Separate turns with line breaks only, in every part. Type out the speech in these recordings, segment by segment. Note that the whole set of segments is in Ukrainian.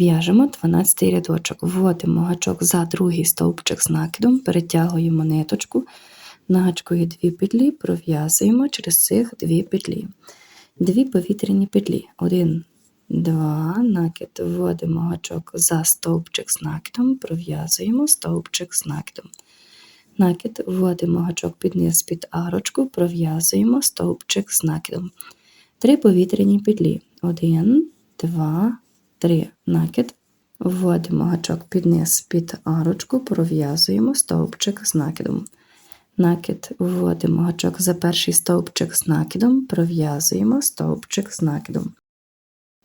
В'яжемо 12 рядочок, вводимо гачок за другий стовпчик з накидом, перетягуємо ниточку, на гачкою дві петлі, пров'язуємо через цих дві петлі. Дві повітряні петлі. Один, два, накид, вводимо гачок за стовпчик з накидом, пров'язуємо стовпчик з накидом. Накид, вводимо гачок під низ під арочку, пров'язуємо стовпчик з накидом. Три повітряні петлі. Один, два, три. Накид. Вводимо гачок під низ під арочку, пров'язуємо стовпчик з накидом. Накид вводимо гачок за перший стовпчик з накидом, пров'язуємо стовпчик з накидом.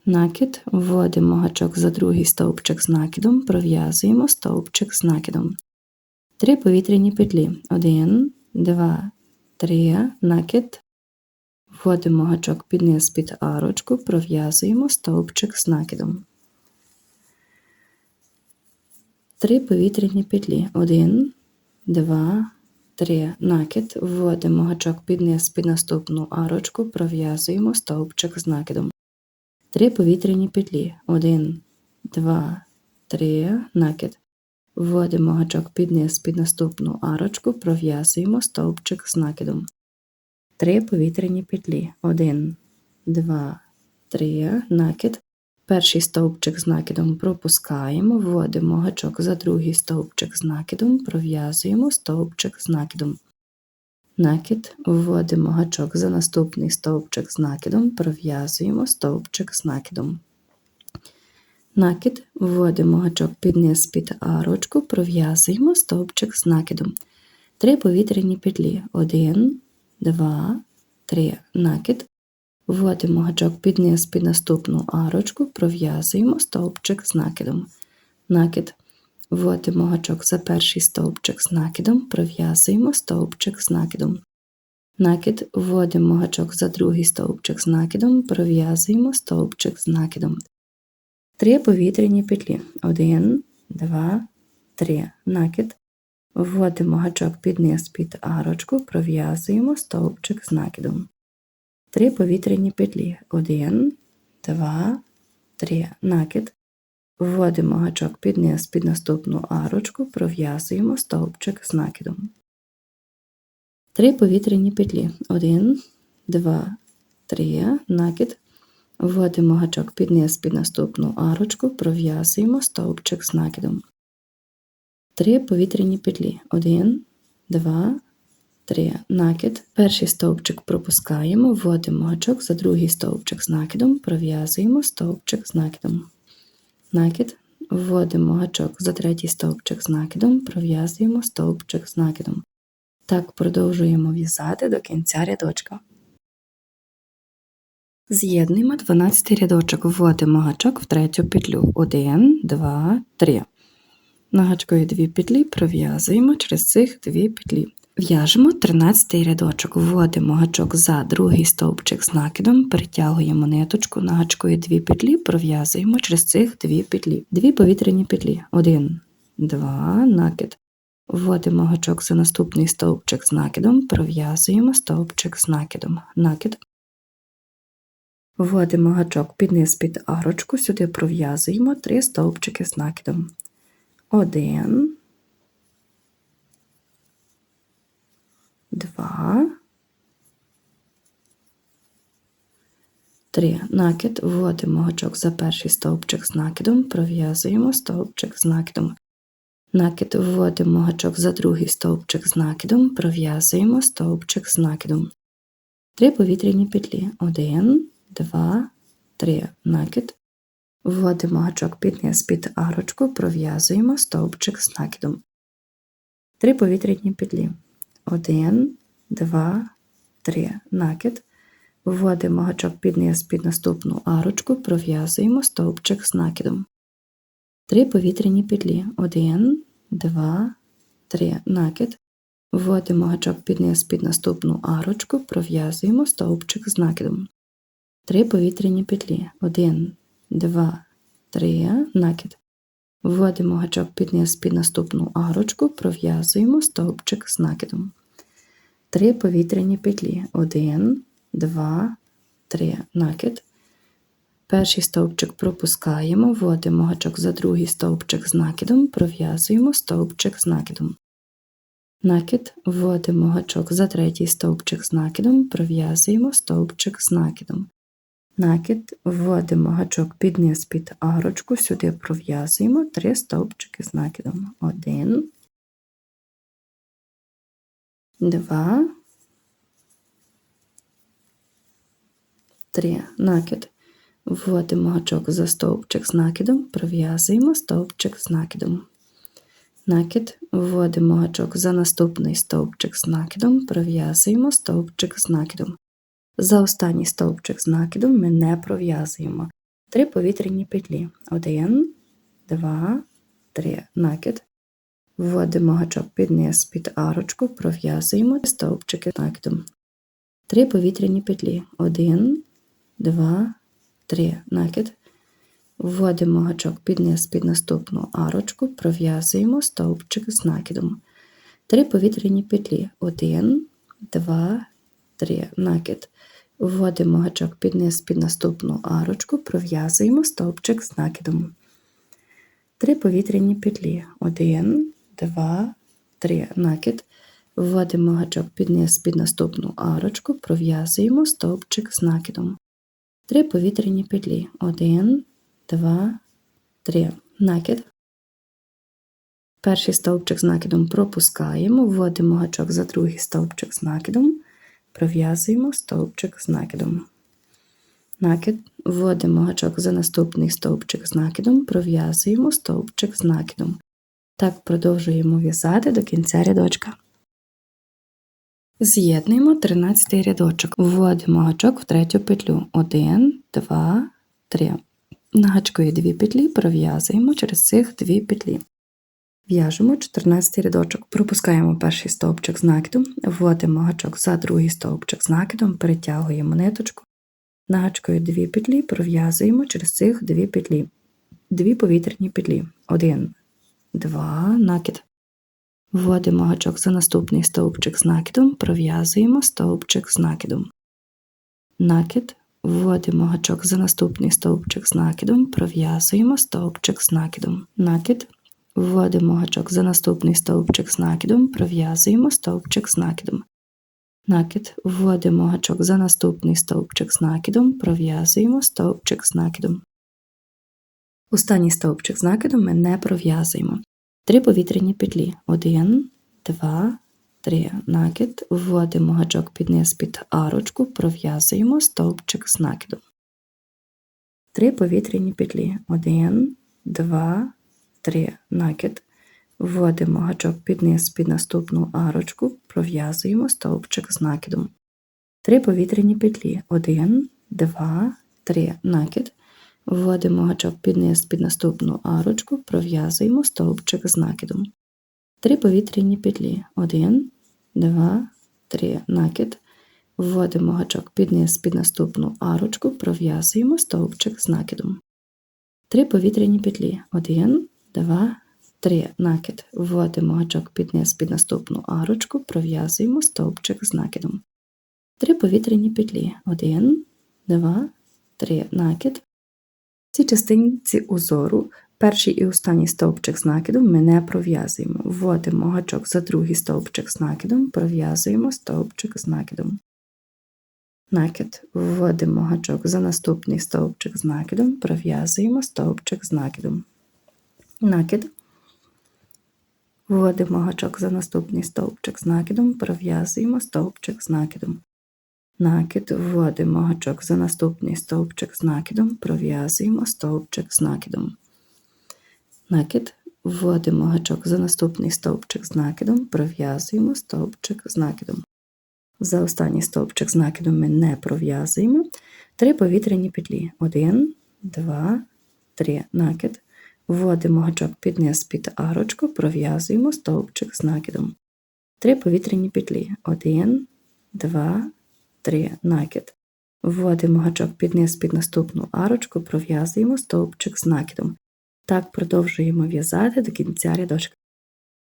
Накид вводимо гачок за другий стовпчик з накидом, пров'язуємо стовпчик з накидом. Три повітряні петлі. Один, два, три, накид. Вводимо гачок під низ під арочку, пров'язуємо стовпчик з накидом. Три повітряні петлі. Один, два, три. Накид. Вводимо гачок під низ під наступну арочку, пров'язуємо стовпчик з накидом. Три повітряні петлі. Один, два, три. Накид. Вводимо гачок під низ під наступну арочку, пров'язуємо стовпчик з накидом. Три повітряні петлі. Один, два, три. Накид. Перший стовпчик з накидом пропускаємо, вводимо гачок за другий стовпчик з накидом, пров'язуємо стовпчик з накидом. Накид, вводимо гачок за наступний стовпчик з накидом, пров'язуємо стовпчик з накидом. Накид, вводимо гачок під низ під арочку, пров'язуємо стовпчик з накидом. Три повітряні петлі. Один, два, три. Накид. Вводимо гачок під низ під наступну арочку, пров'язуємо стовпчик з накидом. Накид. Вводимо гачок за перший стовпчик з накидом, пров'язуємо стовпчик з накидом. Накид. Вводимо гачок за другий стовпчик з накидом, пров'язуємо стовпчик з накидом. Три повітряні петлі. Один, два, три. Накид. Вводимо гачок під низ під арочку, пров'язуємо стовпчик з накидом. Три повітряні петлі. Один, два, три. Накид. Вводимо гачок під низ під наступну арочку, пров'язуємо стовпчик з накидом. Три повітряні петлі. Один, два, три. Накид. Вводимо гачок під низ під наступну арочку, пров'язуємо стовпчик з накидом. Три повітряні петлі. Один, два, три. Накид. Перший стовпчик пропускаємо, вводимо гачок за другий стовпчик з накидом, пров'язуємо стовпчик з накидом. Накид. Вводимо гачок за третій стовпчик з накидом, пров'язуємо стовпчик з накидом. Так продовжуємо в'язати до кінця рядочка. З'єднуємо 12 рядочок, вводимо гачок в третю петлю. 1, 2, 3. На гачкові дві петлі пров'язуємо через цих дві петлі. В'яжемо 13 рядочок, вводимо гачок за другий стовпчик з накидом, перетягуємо ниточку, на гачкові дві петлі пров'язуємо через цих дві петлі. Дві повітряні петлі. 1, 2, накид. Вводимо гачок за наступний стовпчик з накидом, пров'язуємо стовпчик з накидом. Накид. Вводимо гачок під низ під арочку, сюди пров'язуємо три стовпчики з накидом. Один, два, три. Накид, вводимо гачок за перший стовпчик з накидом, пров'язуємо стовпчик з накидом. Накид вводимо гачок за другий стовпчик з накидом, пров'язуємо стовпчик з накидом. Три повітряні петлі. Один, два, три. Накид. Вводимо гачок під низ під арочку, пров'язуємо стовпчик з накидом. Три повітряні петлі. Один, два, три. Накид. Вводимо гачок під низ під наступну арочку, пров'язуємо стовпчик з накидом. Три повітряні петлі. Один, два, три. Накид. Вводимо гачок під низ під наступну арочку, пров'язуємо стовпчик з накидом. Три повітряні петлі. Один, два, три. Накид. Вводимо гачок під низ під наступну арочку, пров'язуємо стовпчик з накидом. Три повітряні петлі. Один, два, три. Накид. Перший стовпчик пропускаємо, вводимо гачок за другий стовпчик з накидом, пров'язуємо стовпчик з накидом. Накид, вводимо гачок за третій стовпчик з накидом, пров'язуємо стовпчик з накидом. Накид, вводимо гачок під низ під арочку, сюди пров'язуємо три стовпчики з накидом. Один, два, три. Накид. Вводимо гачок за стовпчик з накидом, пров'язуємо стовпчик з накидом. Накид, вводимо гачок за наступний стовпчик з накидом, пров'язуємо стовпчик з накидом. За останній стовпчик з накидом ми не пров'язуємо. Три повітряні петлі. Один, два, три. Накид. Вводимо гачок під низ під арочку, пров'язуємо стовпчики накидом. Три повітряні петлі. Один, два, три. Накид. Вводимо гачок під низ під наступну арочку, пров'язуємо стовпчик з накидом. Три повітряні петлі. Один, два, три. Накид. Вводимо гачок під низ під наступну арочку, пров'язуємо стовпчик з накидом. Три повітряні петлі. Один, два, три. Накид. Вводимо гачок під низ під наступну арочку, пров'язуємо стовпчик з накидом. Три повітряні петлі. Один, два, три. Накид. Перший стовпчик з накидом пропускаємо, вводимо гачок за другий стовпчик з накидом, пров'язуємо стовпчик з накидом. Накид, вводимо гачок за наступний стовпчик з накидом, пров'язуємо стовпчик з накидом. Так продовжуємо в'язати до кінця рядочка. З'єднуємо 13 рядочок. Вводимо гачок в третю петлю. 1, 2, 3. На гачку є дві петлі, пров'язуємо через цих дві петлі. В'яжемо 14 рядочок, пропускаємо перший стовпчик з накидом, вводимо гачок за другий стовпчик з накидом, перетягуємо ниточку, на гачку є дві петлі, пров'язуємо через цих дві петлі, дві повітряні петлі. 1, 2, накид. Вводимо гачок за наступний стовпчик з накидом, пров'язуємо стовпчик з накидом. Накид, вводимо гачок за наступний стовпчик з накидом, пров'язуємо стовпчик з накидом. Накид, вводимо гачок за наступний стовпчик з накидом, пров'язуємо стовпчик з накидом. Накид, вводимо гачок за наступний стовпчик з накидом, пров'язуємо стовпчик з накидом. Останній стовпчик з накидом ми не пров'язуємо. Три повітряні петлі. Один, два, три. Накид. Вводимо гачок під низ під арочку, пров'язуємо стовпчик з накидом. Три повітряні петлі. Один, два, три. Накид. Вводимо гачок під низ під наступну арочку, пров'язуємо стовпчик з накидом. Три повітряні петлі. Один, два, три. Накид. Вводимо гачок під низ під наступну арочку, пров'язуємо стовпчик з накидом. Три повітряні петлі. Один, два, три. Накид. Вводимо гачок під низ під наступну арочку, пров'язуємо стовпчик з накидом. Три повітряні петлі. Один, два, три. Накид. Вводимо гачок під низ під наступну арочку, пров'язуємо стовпчик з накидом. Три повітряні петлі. Один, два, три. Накид. В цій частинці узору перший і останній стовпчик з накидом ми не пров'язуємо. Вводимо гачок за другий стовпчик з накидом, пров'язуємо стовпчик з накидом. Накид. Вводимо гачок за наступний стовпчик з накидом, пров'язуємо стовпчик з накидом. Накид. Вводимо гачок за наступний стовпчик з накидом, пров'язуємо стовпчик з накидом. Накид, вводимо гачок за наступний стовпчик з накидом, пров'язуємо стовпчик з накидом. Накид, вводимо гачок за наступний стовпчик з накидом, пров'язуємо стовпчик з накидом. За останній стовпчик з накидом ми не пров'язуємо. Три повітряні петлі. Один, два, три. Накид. Вводимо гачок під низ під арочку, пров'язуємо стовпчик з накидом. Три повітряні петлі. Один, два, три. Накид. Вводимо гачок під низ під наступну арочку, пров'язуємо стовпчик з накидом. Так продовжуємо в'язати до кінця рядочка.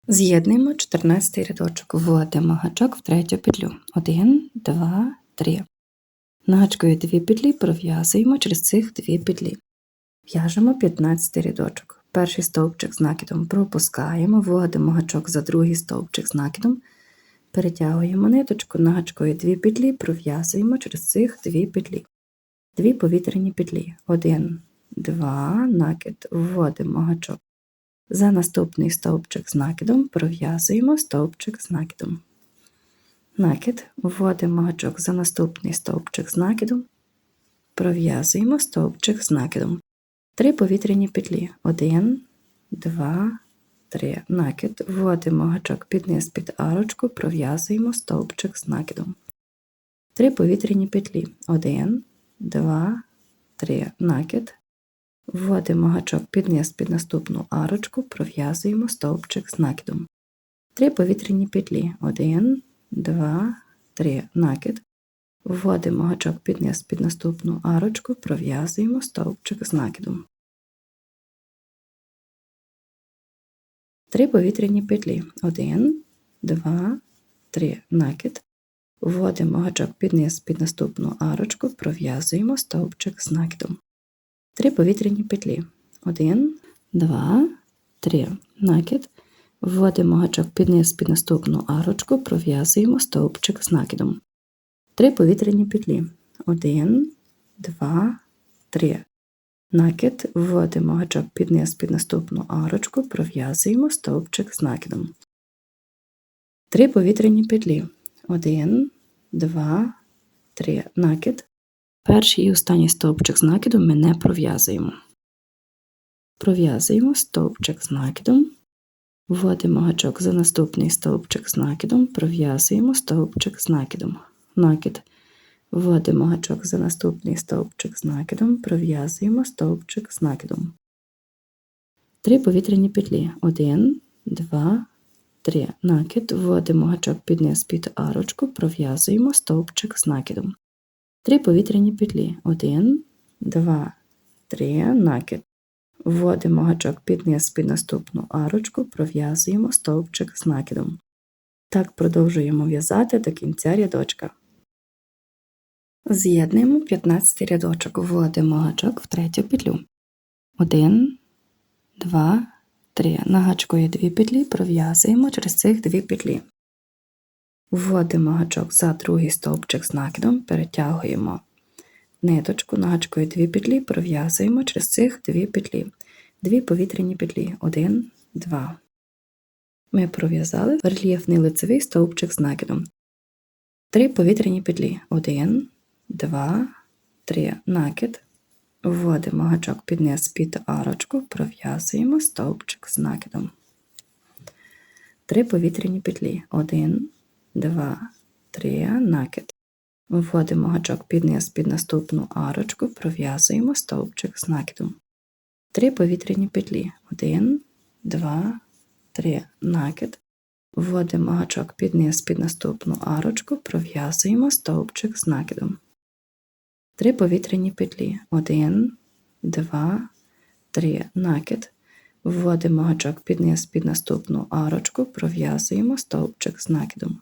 З'єднуємо 14 рядочок, вводимо гачок в третю петлю. 1, 2, 3. На гачкові дві петлі пров'язуємо через цих дві петлі. В'яжемо 15 рядочок. Перший стовпчик з накидом пропускаємо, вводимо гачок за другий стовпчик з накидом, перетягуємо ниточку на гачкові дві петлі, пров'язуємо через цих дві петлі. Дві повітряні петлі. Один, два, накид, вводимо гачок. За наступний стовпчик з накидом пров'язуємо стовпчик з накидом. Накид, вводимо гачок за наступний стовпчик з накидом, пров'язуємо стовпчик з накидом. Три повітряні петлі. Один, два, три. Накид, вводимо гачок під низ під арочку, пров'язуємо стовпчик з накидом. Три повітряні петлі. Один, два, три. Накид, Вводимо гачок під низ під наступну арочку, пров'язуємо стовпчик з накидом. Три повітряні петлі. Один, два, три. Накид. Вводимо гачок під низ під наступну арочку, пров'язуємо стовпчик з накидом. Три повітряні петлі. Один, два, три. Накид. Вводимо гачок під низ під наступну арочку, пров'язуємо стовпчик з накидом. Три повітряні петлі. Один, два, три. Накид. Вводимо гачок під низ під наступну арочку, пров'язуємо стовпчик з накидом. Три повітряні петлі. Один, два, три. Накид. Вводимо гачок під низ під наступну арочку, пров'язуємо стовпчик з накидом. Три повітряні петлі. Один, два, три. Накид. Перший і останній стовпчик з накидом ми не пров'язуємо. Пров'язуємо стовпчик з накидом, вводимо гачок за наступний стовпчик з накидом, пров'язуємо стовпчик з накидом. Накид. Вводимо гачок за наступний стовпчик з накидом, пров'язуємо стовпчик з накидом. Три повітряні петлі. Один, два, три. Накид. Вводимо гачок під низ під арочку, пров'язуємо стовпчик з накидом. Три повітряні петлі. Один, два, три. Накид. Вводимо гачок під низ під наступну арочку, пров'язуємо стовпчик з накидом. Так продовжуємо в'язати до кінця рядочка. З'єднуємо 15 рядочок, вводимо гачок в третю петлю. Один, два, три. На гачку є дві петлі, пров'язуємо через цих дві петлі. Вводимо гачок за другий стовпчик з накидом, перетягуємо ниточку, на гачкою дві петлі, пров'язуємо через цих дві петлі. Дві повітряні петлі. Один, два. Ми пров'язали рельєфний лицевий стовпчик з накидом. Три повітряні петлі. Один, два, три. Накид. Вводимо гачок під низ під арочку, пров'язуємо стовпчик з накидом. Три повітряні петлі. Один, Два, три. накид. Вводимо гачок під низ під наступну арочку, пров'язуємо стовпчик з накидом. Три повітряні петлі. Один, два, три. накид. Вводимо гачок під низ під наступну арочку, пров'язуємо стовпчик з накидом. Три повітряні петлі. Один, два, три. накид. Вводимо гачок під низ під наступну арочку, пров'язуємо стовпчик з накидом.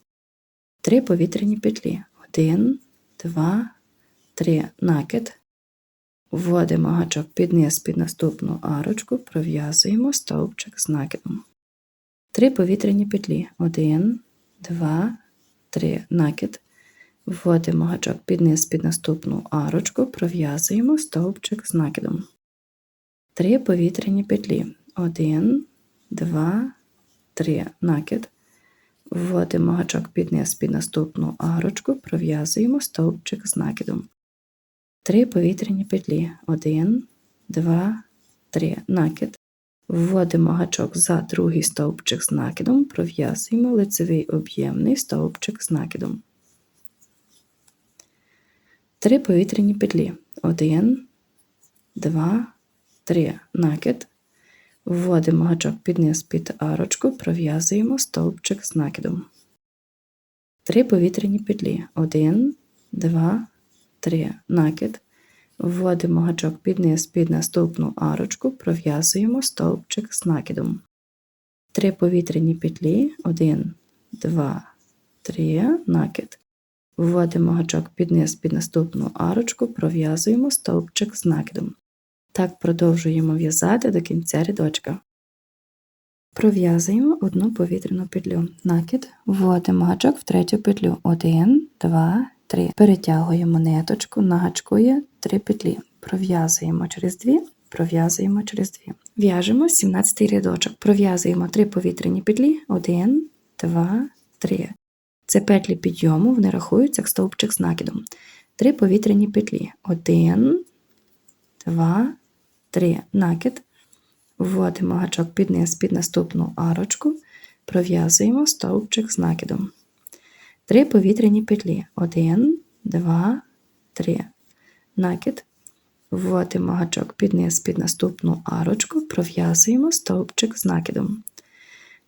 Три повітряні петлі. Один, два, три. Накид. Вводимо гачок під низ під наступну арочку, пров'язуємо стовпчик з накидом. Три повітряні петлі. Один, два, три. Накид. Вводимо гачок під низ під наступну арочку, пров'язуємо стовпчик з накидом. Три повітряні петлі. Один, два, три. Накид. Вводимо гачок під низ під наступну арочку, пров'язуємо стовпчик з накидом. Три повітряні петлі. Один, два, три. Накид. Вводимо гачок за другий стовпчик з накидом, пров'язуємо лицевий об'ємний стовпчик з накидом. Три повітряні петлі. Один, два, три. Накид. Вводимо гачок під низ під арочку, пров'язуємо стовпчик з накидом. Три повітряні петлі. Один, два, три. Накид. Вводимо гачок під низ під наступну арочку, пров'язуємо стовпчик з накидом. Три повітряні петлі. Один, два, три. Накид. Вводимо гачок під низ під наступну арочку, пров'язуємо стовпчик з накидом. Так продовжуємо в'язати до кінця рядочка. Пров'язуємо одну повітряну петлю. Накид, вводимо гачок в третю петлю. 1, 2, 3. Перетягуємо ниточку, на гачку є 3 петлі. Пров'язуємо через 2, пров'язуємо через 2. В'яжемо 17 рядочок. Пров'язуємо 3 повітряні петлі. 1, 2, 3. Це петлі підйому, вони рахуються як стовпчик з накидом. 3 повітряні петлі. 1, 2, 3. Накид. Вводимо гачок під низ під наступну арочку, пров'язуємо стовпчик з накидом. Три повітряні петлі. 1, 2, 3. Накид. Вводимо гачок під низ під наступну арочку, пров'язуємо стовпчик з накидом.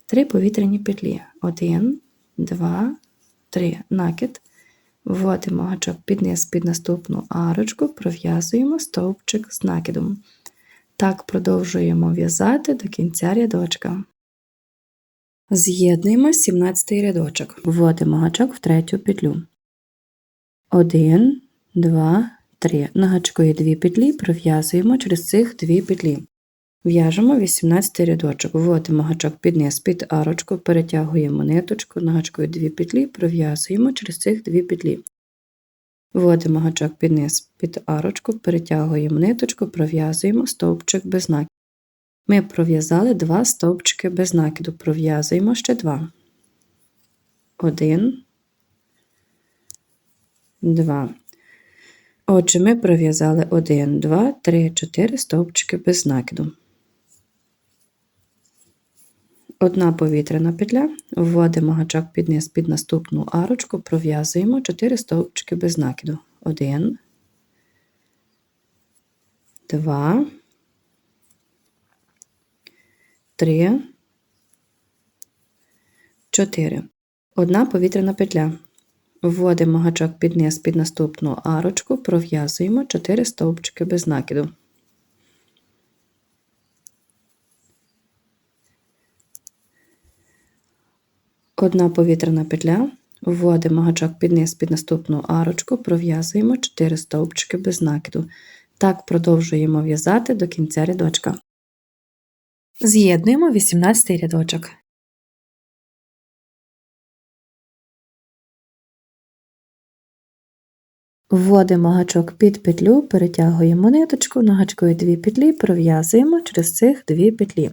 Три повітряні петлі. 1, 2, 3. Накид. Вводимо гачок під низ під наступну арочку, пров'язуємо стовпчик з накидом. Так продовжуємо в'язати до кінця рядочка. З'єднуємо 17 рядочок. Вводимо гачок в третю петлю. 1, 2, 3. На гачку є 2 петлі, пров'язуємо через цих 2 петлі. В'яжемо 18 рядочок. Вводимо гачок під низ під арочку, перетягуємо ниточку, на гачку 2 петлі, пров'язуємо через цих 2 петлі. Вводимо гачок під низ під арочку, перетягуємо ниточку, пров'язуємо стовпчик без накиду. Ми пров'язали два стовпчики без накиду, пров'язуємо ще два. Один, два. Отже, ми пров'язали один, два, три, чотири стовпчики без накиду. Одна повітряна петля, вводимо гачок під низ під наступну арочку, пров'язуємо 4 стовпчики без накиду. 1, 2, 3, 4. Одна повітряна петля. Вводимо гачок під низ під наступну арочку, пров'язуємо 4 стовпчики без накиду. Одна повітряна петля, вводимо гачок під низ під наступну арочку, пров'язуємо 4 стовпчики без накиду. Так продовжуємо в'язати до кінця рядочка. З'єднуємо 18 рядочок. Вводимо гачок під петлю, перетягуємо ниточку, на гачку 2 петлі, пров'язуємо через цих 2 петлі.